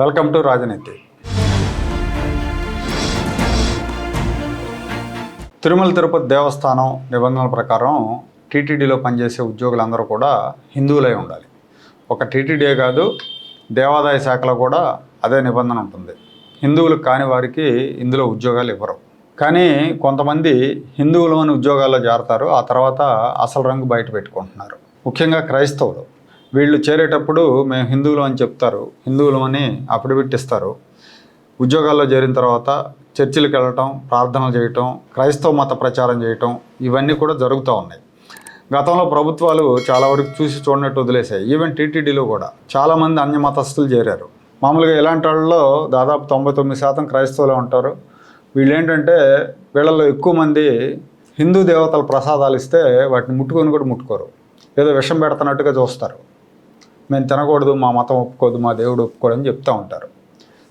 Welcome to రాజనీతి. తిరుమల తిరుపతి దేవస్థానం నిబంధనల ప్రకారం టీటీడీలో పనిచేసే ఉద్యోగులందరూ కూడా హిందువులై ఉండాలి. ఒక టీటీడీ కాదు దేవాదాయ శాఖలో కూడా అదే నిబంధన ఉంటుంది. హిందువులు కాని వారికి ఇందులో ఉద్యోగాలు ఇవ్వరు. కానీ కొంతమంది హిందువులమని ఉద్యోగాల్లో జారుతారు ఆ తర్వాత అసలు రంగు బయట పెట్టుకుంటున్నారు. ముఖ్యంగా క్రైస్తవులు. వీళ్ళు చేరేటప్పుడు మేము హిందువులు అని చెప్తారు. హిందువులమని అఫిడవిట్ ఇస్తారు ఉద్యోగాల్లో చేరిన తర్వాత చర్చిలకు వెళ్ళటం ప్రార్థనలు చేయటం క్రైస్తవ మత ప్రచారం చేయటం ఇవన్నీ కూడా జరుగుతూ ఉన్నాయి. గతంలో ప్రభుత్వాలు చాలా వరకు చూసి చూడనట్టు వదిలేశాయి. ఈవెన్ టీటీడీలో కూడా చాలామంది అన్య మతస్థులు చేరారు. మామూలుగా ఇలాంటి వాళ్ళలో దాదాపు తొంభై తొమ్మిది శాతం క్రైస్తవులే ఉంటారు. వీళ్ళు ఏంటంటే వీళ్ళలో ఎక్కువ మంది హిందూ దేవతల ప్రసాదాలు ఇస్తే వాటిని ముట్టుకొని కూడా ముట్టుకోరు. ఏదో విషం పెడుతున్నట్టుగా చూస్తారు. మేము తినకూడదు మా మతం ఒప్పుకోదు మా దేవుడు ఒప్పుకోడు అని చెప్తూ ఉంటారు.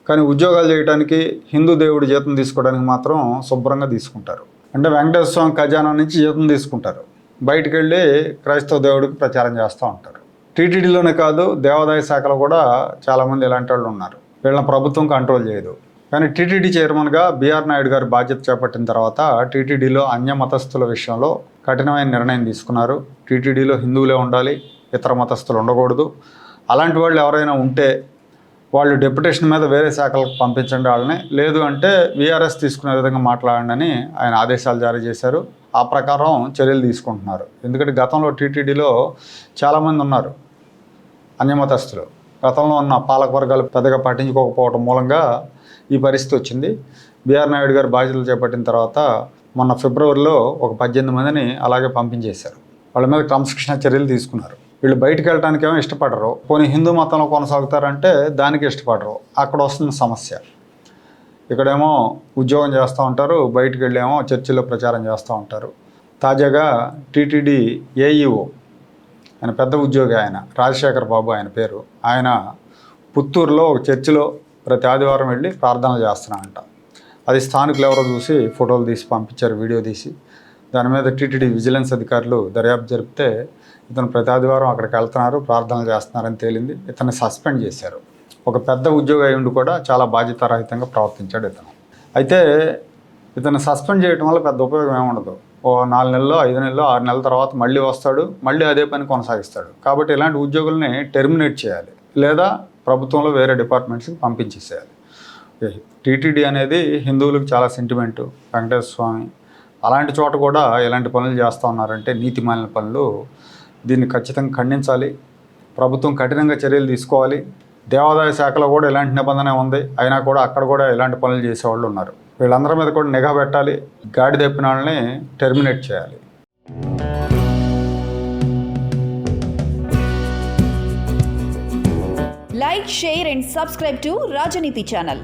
కానీ ఉద్యోగాలు చేయడానికి హిందూ దేవుడి జీతం తీసుకోవడానికి మాత్రం శుభ్రంగా తీసుకుంటారు. అంటే వెంకటేశ్వర స్వామి ఖజానా నుంచి జీతం తీసుకుంటారు. బయటికి వెళ్ళి క్రైస్తవ దేవుడికి ప్రచారం చేస్తూ ఉంటారు. టీటీడీలోనే కాదు దేవాదాయ శాఖలో కూడా చాలామంది ఇలాంటి వాళ్ళు ఉన్నారు. వీళ్ళని ప్రభుత్వం కంట్రోల్ చేయదు. కానీ టీటీడీ చైర్మన్గా బీఆర్ నాయుడు గారు బాధ్యత చేపట్టిన తర్వాత టీటీడీలో అన్య మతస్థుల విషయంలో కఠినమైన నిర్ణయం తీసుకున్నారు. టీటీడీలో హిందువులే ఉండాలి. ఇతర మతస్థులు ఉండకూడదు. అలాంటి వాళ్ళు ఎవరైనా ఉంటే వాళ్ళు డెప్యుటేషన్ మీద వేరే శాఖలకు పంపించండి వాళ్ళని. లేదు అంటే వీఆర్ఎస్ తీసుకునే విధంగా మాట్లాడండి ఆయన ఆదేశాలు జారీ చేశారు. ఆ ప్రకారం చర్యలు తీసుకుంటున్నారు. ఎందుకంటే గతంలో టీటీడీలో చాలామంది ఉన్నారు అన్యమతస్తులు గతంలో ఉన్న పాలకవర్గాలు పెద్దగా పట్టించుకోకపోవడం మూలంగా ఈ పరిస్థితి వచ్చింది. బీఆర్ నాయుడు గారు బాధ్యతలు చేపట్టిన తర్వాత మొన్న ఫిబ్రవరిలో ఒక పద్దెనిమిది మందిని అలాగే పంపించేశారు. వాళ్ళ మీద క్రమశిక్షణ చర్యలు తీసుకున్నారు. వీళ్ళు బయటికి వెళ్ళడానికి ఏమో ఇష్టపడరు. పోనీ హిందూ మతంలో కొనసాగుతారంటే దానికి ఇష్టపడరు. అక్కడ వస్తున్న సమస్య. ఇక్కడేమో ఉద్యోగం చేస్తూ ఉంటారు బయటికి వెళ్ళేమో చర్చిలో ప్రచారం చేస్తూ ఉంటారు. తాజాగా టీటీడీ ఏఈఓ ఆయన పెద్ద ఉద్యోగి ఆయన రాజశేఖర్ బాబు ఆయన పేరు ఆయన పుత్తూరులో ఒక చర్చిలో ప్రతి ఆదివారం వెళ్ళి ప్రార్థనలు చేస్తున్నారంట. అది స్థానికులు ఎవరో చూసి ఫోటోలు తీసి పంపించారు వీడియో తీసి. దాని మీద టీటీడీ విజిలెన్స్ అధికారులు దర్యాప్తు జరిపితే ఇతను ప్రతి ఆదివారం అక్కడికి వెళ్తున్నారు ప్రార్థనలు చేస్తున్నారని తేలింది. ఇతన్ని సస్పెండ్ చేశారు. ఒక పెద్ద ఉద్యోగి అయి ఉండి కూడా చాలా బాధ్యతారహితంగా ప్రవర్తించాడు ఇతను. అయితే ఇతను సస్పెండ్ చేయడం వల్ల పెద్ద ఉపయోగం ఏముండదు ఓ నాలుగు నెలలు ఐదు నెలలు ఆరు నెలల తర్వాత మళ్ళీ వస్తాడు మళ్ళీ అదే పని కొనసాగిస్తాడు. కాబట్టి ఇలాంటి ఉద్యోగుల్ని టెర్మినేట్ చేయాలి. లేదా ప్రభుత్వంలో వేరే డిపార్ట్మెంట్స్కి పంపించేసేయాలి. టీటీడీ అనేది హిందువులకు చాలా సెంటిమెంటు. వెంకటేశ్వర స్వామి అలాంటి చోట కూడా ఇలాంటి పనులు చేస్తూ ఉన్నారంటే నీతిమాలిన పనులు దీన్ని ఖచ్చితంగా ఖండించాలి. ప్రభుత్వం కఠినంగా చర్యలు తీసుకోవాలి. దేవాదాయ శాఖలో కూడా ఇలాంటి నిబంధన ఉంది. అయినా కూడా అక్కడ కూడా ఇలాంటి పనులు చేసేవాళ్ళు ఉన్నారు. వీళ్ళందరి మీద కూడా నిఘా పెట్టాలి. గాడి తెప్పిన వాళ్ళని టెర్మినేట్ చేయాలి. Like share and subscribe to Rajaneeti channel.